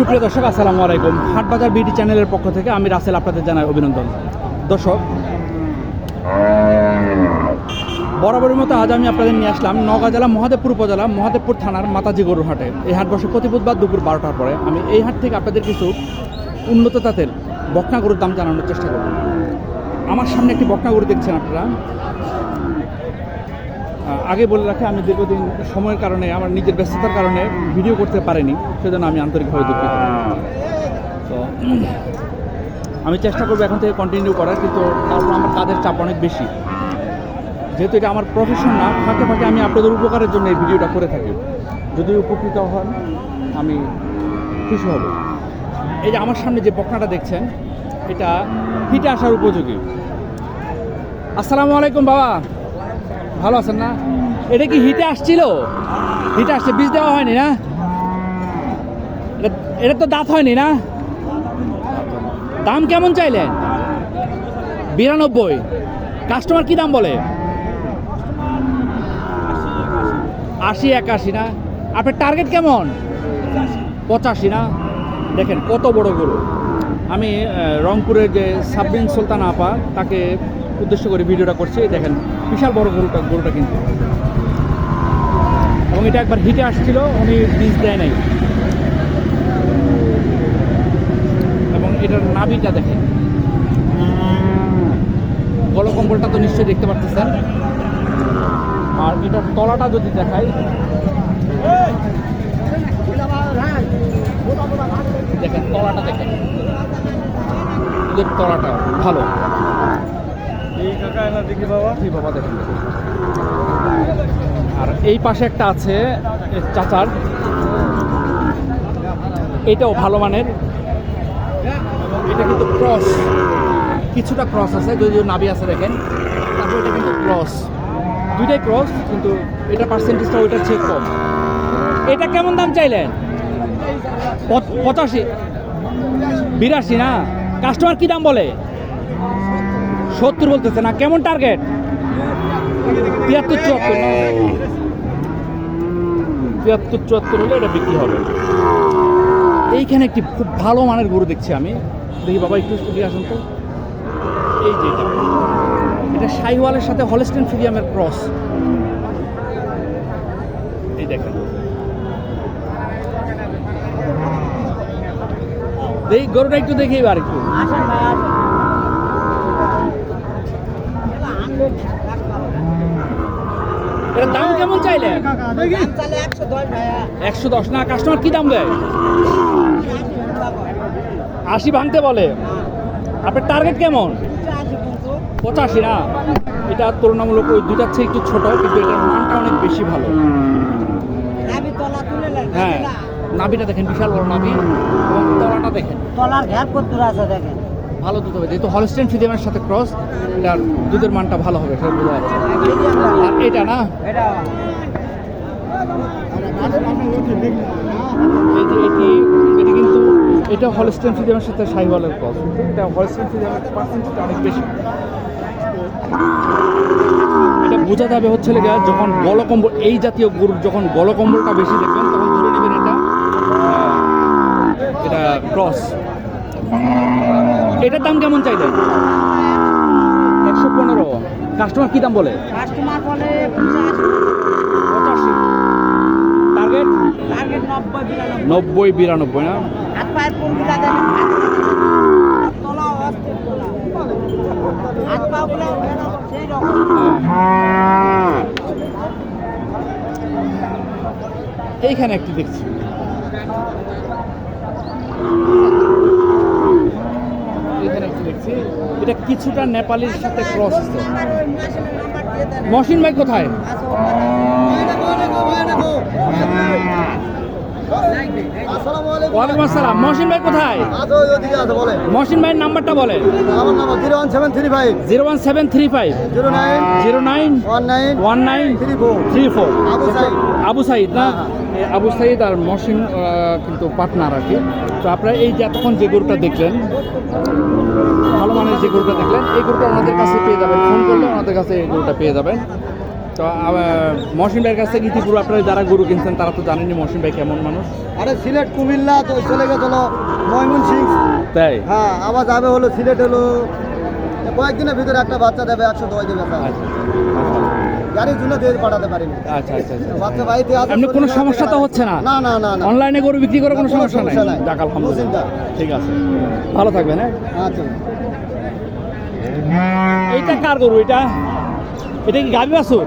সুপ্রিয় দর্শক, আসসালামু আলাইকুম। হাটবাজার বিডি চ্যানেলের পক্ষ থেকে আমি রাসেল আপনাদের জানাই অভিনন্দন। দর্শক, বরাবরের মতো আজ আমি আপনাদের নিয়ে আসলাম নওগাঁ জেলা মহাদেবপুর উপজেলা মহাদেবপুর থানার মাতাজি গরুর হাটে। এই হাট বসে প্রতি বুধবার দুপুর বারোটার পরে আমি এই হাট থেকে আপনাদের কিছু উন্নত জাতের বকনা গরুর দাম জানানোর চেষ্টা করব। আমার সামনে একটি বকনা গরু দেখছেন আপনারা। আগে বলে রাখি আমি দীর্ঘদিন সময়ের কারণে আমার নিজের ব্যস্ততার কারণে ভিডিও করতে পারিনি সেজন্য আমি আন্তরিকভাবে দুঃখিত। তো আমি চেষ্টা করব এখন থেকে কন্টিনিউ করার কিন্তু তারপর আমার কাজের চাপ অনেক বেশি। যেহেতু এটা আমার প্রফেশন না ফাঁকে ফাঁকে আমি আপনাদের উপকারের জন্য এই ভিডিওটা করে থাকি। যদি উপকৃত হন আমি খুশি হব। এই যে আমার সামনে যে বকনাটা দেখছেন এটা ফিটে আসার উপযোগী। আসসালামু আলাইকুম বাবা। ভালো আছেন না? এটা কি হিটে আসছিল? হিটে আসছে, বীজ দেওয়া হয়নি না? এটা- তো দাঁত হয়নি না? দাম কেমন চাইলেন? বিরানব্বই। কাস্টমার কি দাম বলে? আশি, একাশি না? আপনার টার্গেট কেমন? পঁচাশি না? দেখেন, কত বড় গরু। আমি রংপুরের যে সাবরিন সুলতান আপা, তাকে উদ্দেশ্য করে ভিডিওটা করছি দেখেন, বিশাল বড় গরুটা গরুটা কিন্তু। এবং এটা একবার হিটে আসছিল, উনি বীজ দেয় নাই। এবং এটার নাভিটা দেখেন। গলকম্বলটা তো নিশ্চয়ই দেখতে পাচ্ছেন। আর এটার তলাটা যদি দেখাই। দেখেন, তলাটা দেখেন। তলাটা, ভালো এই কাকা এনা দেখি বাবা জি বাবা দেখেন দেখেন। আর এই পাশে একটা আছে চাচার। এটাও ভালো মানের। এটা কিন্তু ক্রস। কিছুটা ক্রস আছে যদিও নাবি আছে দেখেন। তারপর এটা কিন্তু ক্রস। দুইটাই ক্রস কিন্তু এটা পার্সেন্টেজটা ওইটার চেয়ে কম। এটা কেমন দাম চাইলেন? পঁচ- পঁচাশি। বিরাশি না? কাস্টমার কি দাম বলে? সত্তর বলতেছে না, কেমন টার্গেট তিয়াত্তর, চুয়াত্তর তিয়াত্তর, চুয়াত্তর হলে এটা বিক্রি হবে। এইখানে একটি খুব ভালো মানের গরু দেখছি আমি। দেখি বাবা, একটু স্টুডিও আসুন তো। এই যে এটা। শাহিওয়ালের সাথে হলস্টেন ফিরিয়ামের ক্রস এই দেখেন। এই গরুটা একটু দেখি এবার একটু। এটার দাম কেমন চাইলে? একশো দশ। না কাস্টমার কি দাম দেয়? আশি ভাঙতে বলে। আপনার টার্গেট কেমন? পঁচাশি না? এটা তুলনামূলক ওই দুটার চেয়ে একটু ছোট, কিন্তু এটার মানটা অনেক বেশি ভালো। হ্যাঁ নাভিটা দেখেন, বিশাল বড় নাভি। এবং তলাটা দেখেন। তলার ঘ্যাপ কদ্দুর আছে দেখেন? ভালো দুধ হবে। যেহেতু হলস্টেন ফিজিয়ামের সাথে ক্রস এটার দুধের মানটা ভালো হবে, সেটা বোঝা যাচ্ছে। আর এটা না? এটা, এটি এটি কিন্তু, এটা হলস্টেন ফিজিয়ামের সাথে সাইওয়ালের ক্রস এটা হলস্টেন ফিজিয়ামের পার্সেন্টেজটা অনেক বেশি। এটা বোঝা যাবে হচ্ছে লেগে যখন গলকম্বল, এই জাতীয় গরুর যখন গলকম্বলটা বেশি দেখবেন, তখন ধরে নেবেন এটা এটা ক্রস এটার দাম কেমন চাই চাইলেন? একশো পনেরো। কাস্টমার কী দাম বলে? কাস্টমার বলে পঁচাশি। টার্গেট টার্গেট নব্বই বিরানব্বই। নব্বই বিরানব্বই না? রকম। এইখানে একটি দেখছি এইখানে একটি দেখছি এটা কিছুটা নেপালের সাথে ক্রস আছে। মহসিন ভাই কোথায়? ওয়ালাইকুম আসসালাম। মহসিন ভাই কোথায়? মহসিন ভাইয়ের নাম্বারটা বলেন। আমার number zero one seven three five. Zero one seven three five. Zero nine zero nine one nine one nine three four. Three four Abu Said. Abu Said না? আবু সাইদ আর মহসিন কিন্তু পার্টনার আর কি। তো আপনারা এই যে এতক্ষণ যে গরুটা দেখলেন ভালো মানের যে গরুটা দেখলেন এই গরুটা ওনাদের কাছে পেয়ে যাবেন। ফোন করলে ওনাদের কাছে এই গরুটা পেয়ে যাবেন। তো মহসিন ভাইয়ের কাছ থেকে ইতিপূর্বে আপনারা যারা গরু কিনছেন তারা তো জানেনই মহসিন ভাই কেমন মানুষ। আরে সিলেট কুমিল্লা তো চলে গেছিল ময়মনসিং তাই? হ্যাঁ আবার যাবে হলো সিলেট হলো কয়েকদিনের ভিতরে একটা বাচ্চা দেবে একশো দশ দেবে। আচ্ছা। গাড়ির জন্য দিয়ে পাঠাতে পারিনি। আচ্ছা আচ্ছা আচ্ছা বাচ্চা বাড়িতে আছে এমনি কোনো সমস্যা তো হচ্ছে না? না না না অনলাইনে গরু বিক্রি করে কোনো সমস্যা নাই। যাক আলহামদুলিল্লাহ। ঠিক আছে। ভালো থাকবেন হ্যাঁ? আচ্ছা। এইটা কার গরু এটা? এটা কি গাবি বাসুর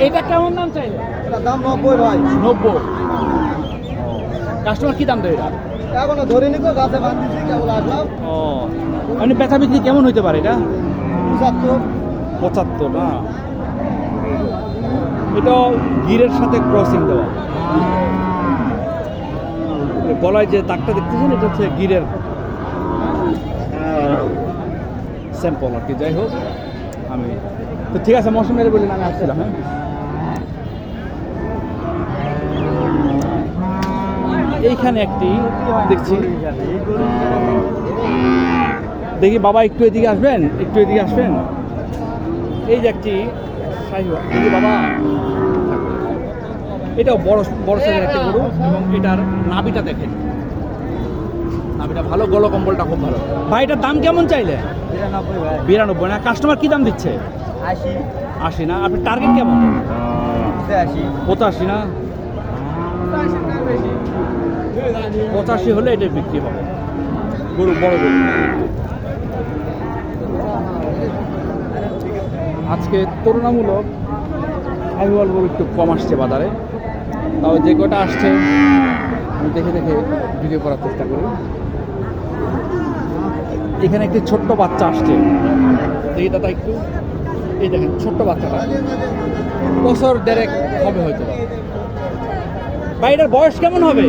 এটা। কেমন দাম চাইলে দাম নব্বই ভাই। নব্বই। কাস্টমার কি দাম দেয় এটা? এখনও ধরে নিকো গাছে বাঁধিছি কেবল আসলাম। ও মানে বেচা বিক্রি কেমন হইতে পারে এটা? পঁচাত্তর। পঁচাত্তর না। এটা গিরের সাথে ক্রসিং দেওয়া। গলায় যে দাগটা দেখতেছেন, এটা হচ্ছে গিরের স্যাম্পল আর কি। যাই হোক, আমি তো ঠিক আছে, মৌসুম মেরে বললেন আমি আসছিলাম হ্যাঁ? এইখানে একটি দেখছি। দেখি বাবা একটু এদিকে আসবেন, একটু এদিকে আসবেন। এই যে একটি বাবা। এটাও বড় বড় সাইজের একটা গরু এবং এটার নাভিটা দেখেন। নাভিটা ভালো গলো কম্বলটা খুব ভালো। ভাই এটার দাম কেমন চাইলে? বিরানব্বই বিরানব্বই না? কাস্টমার কি দাম দিচ্ছে? আশি। আশি না? আপনার টার্গেট কেমন? পঁচাশি। না? পঁচাশি হলে এটা বিক্রি হবে। গরু বড় গরু। আজকে তুলনামূলক সাহিওয়াল গরু একটু কম আসছে বাজারে। তাও যে কটা আসছে আমি দেখে দেখে ভিডিও করার চেষ্টা করি। এখানে একটি ছোট্ট বাচ্চা আসছে। দেখি দাদা একটু এই দেখেন ছোট্ট বাচ্চাটা। বছর দেড়েক হবে হয়তো। ভাই এটার বয়স কেমন হবে?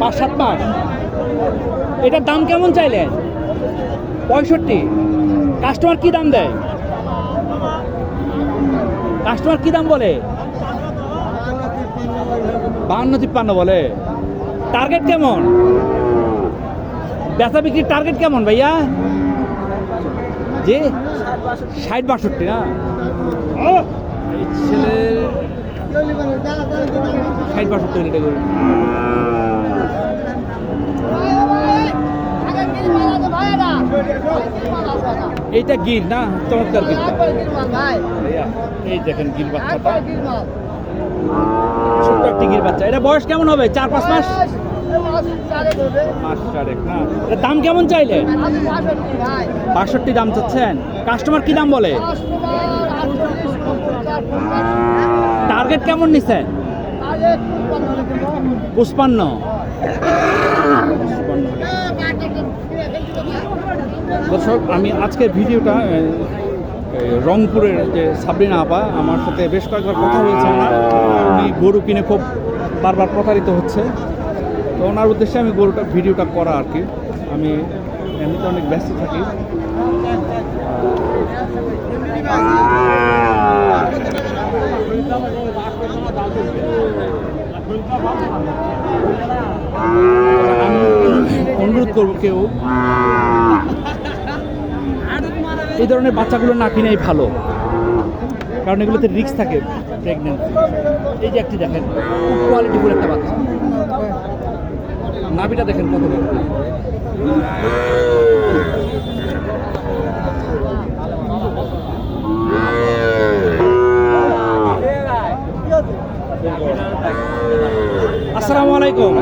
পাঁচ সাত মাস। এটার দাম কেমন চাইলেন? পঁয়ষট্টি। কাস্টমার কি দাম দেয়? কাস্টমার কি দাম বলে? বাহান্ন তিপ্পান্ন বলে। টার্গেট কেমন? বেচা বিক্রির টার্গেট কেমন ভাইয়া? যে ষাট বাষট্টি না? ছেলের ষাট বাষট্টি হলে এটা করবে এইটা গির না? চমৎকার ভাইয়া এই দেখেন গির বাচ্চাটা। ছোট্ট একটি গির বাচ্চা। এটা বয়স কেমন হবে? চার পাঁচ মাস? দাম কেমন চাইলে বাষট্টি দাম চাচ্ছেন। কাস্টমার কি দাম বলে? টার্গেট কেমন নিছেন? পুষ্পান্ন দর্শক, আমি আজকের ভিডিওটা রংপুরের যে সাবরিনা আপা, আমার সাথে বেশ কয়েকবার কথা হয়েছে উনি গরু কিনে খুব বারবার প্রতারিত হচ্ছে। তো ওনার উদ্দেশ্যে আমি গরুটা, ভিডিওটা করা আর কি। আমি এমনিতে অনেক ব্যস্ত থাকি। অনুরোধ করব কেউ এই ধরনের বাচ্চাগুলো না কিনেই ভালো। কারণ এগুলোতে রিস্ক থাকে প্রেগনেন্সি এই যে একটি দেখেন খুব কোয়ালিটিফুল একটা বাচ্চা। নাভিটা দেখেন কত আসসালামু আলাইকুম।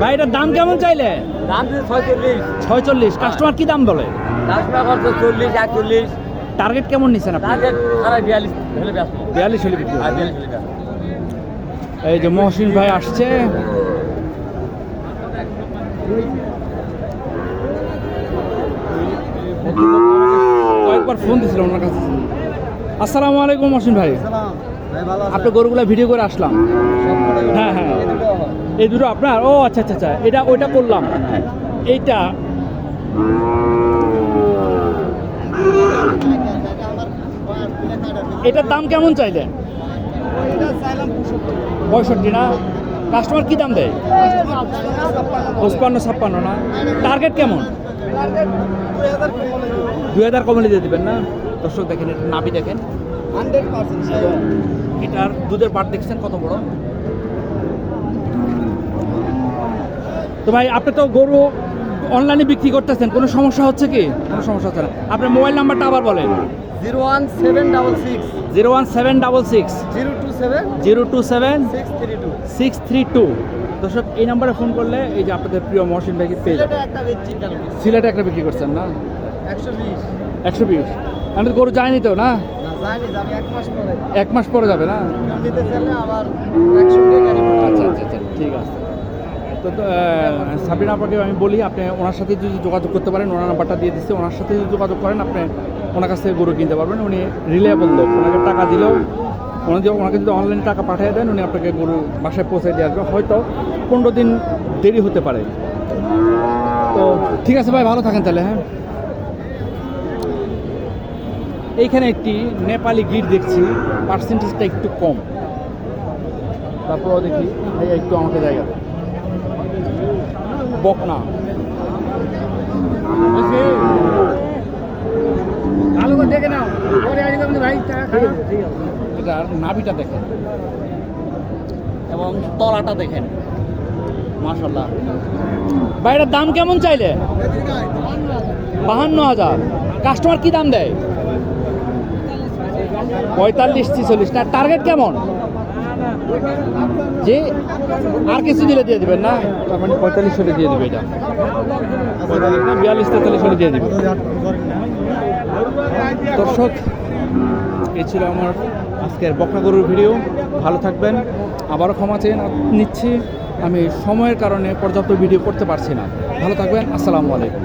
ভাই এটার দাম কেমন চাইলে? দাম ছয়চল্লিশ। ছয়চল্লিশ। কাস্টমার কি দাম বলে? করছে চল্লিশ একচল্লিশ। টার্গেট কেমন নিচ্ছেন আপনি? টার্গেট সাড়ে বিয়াল্লিশ হলে ব্যস্ত। বিয়াল্লিশ হলে বিক্রি হবে। বিয়াল্লিশ হলে ব্যস্ত। এই যে মহসিন ভাই আসছে। কয়েকবার ফোন দিয়েছিল ওনার কাছে। আসসালামু আলাইকুম মহসিন ভাই। ভাই আপনি গরুগুলা ভিডিও করে আসলাম। হ্যাঁ হ্যাঁ। এই দুটো আপনার? ও আচ্ছা আচ্ছা আচ্ছা। এটা ওইটা করলাম। এইটা। এটার দাম কেমন চাইলেন? পঁয়ষট্টি না? কাস্টমার কি দাম দেয়? পঁচপান্ন, ছাপ্পান্ন না? টার্গেট কেমন? দুই হাজার কমলে দিয়ে দেবেন না? দর্শক দেখেন এটা নাবি দেখেন। এটার দুধের পাট দেখছেন, কত বড়? তো ভাই, আপনি তো গরু অনলাইনে বিক্রি করতেছেন কোনো সমস্যা হচ্ছে কি? কোনো সমস্যা হচ্ছে না। আপনার মোবাইল নাম্বারটা আবার বলেন। Zero one seven double six. Zero one seven double six. Zero two seven. Zero two seven six three two six three two দর্শক এই নাম্বারে ফোন করলে এই যে আপনাদের প্রিয় মহসিন ভাইকে পেয়ে একটা সিলেটে একটা বিক্রি করছেন না? একশো বিশ। একশো বিশ। আমি তো গরু যায়নি তো না? না জানি যাবে এক মাস পরে। এক মাস পরে যাবে না? আবার একশো আচ্ছা আচ্ছা আচ্ছা ঠিক আছে। তো সাবিনা আপাকে আমি বলি, আপনি ওনার সাথে যদি যোগাযোগ করতে পারেন, ওনার নাম্বারটা দিয়ে দিচ্ছে। ওনার সাথে যদি যোগাযোগ করেন, আপনি ওনার কাছ থেকে গরু কিনতে পারবেন। উনি রিলেবল লোক। ওনাকে টাকা দিলেও উনি যদি ওনাকে যদি অনলাইনে টাকা পাঠিয়ে দেন, উনি আপনাকে গরু বাসায় পৌঁছে দিয়ে আসবে। হয়তো পনেরো দিন দেরি হতে পারে। তো, ঠিক আছে ভাই, ভালো থাকেন তাহলে হ্যাঁ? এইখানে একটি নেপালি গিট দেখছি। পার্সেন্টেজটা একটু কম। তারপরও দেখি, ভাইয়া একটু আমাকে জায়গা। বকনা। এটার নাভিটা দেখেন। এবং তলাটা দেখেন। মাশাল্লাহ ভাই এটার দাম কেমন চাইলে? বাহান্ন হাজার। কাস্টমার কি দাম দেয়? পঁয়তাল্লিশ ছিচল্লিশ। না টার্গেট কেমন? যে আর কিছু দিলে দিয়ে দেবেন না? মানে পঁয়তাল্লিশ হলে দিয়ে দেবে এটা। পঁয়তাল্লিশ না, বিয়াল্লিশ তেতাল্লিশ হলে দিয়ে দেবে। দর্শক, এই ছিল আমার আজকের বকনা গরুর ভিডিও। ভালো থাকবেন। আবারও ক্ষমা চেয়ে নিচ্ছি। আমি সময়ের কারণে পর্যাপ্ত ভিডিও করতে পারছি না। ভালো থাকবেন। আসসালামু আলাইকুম।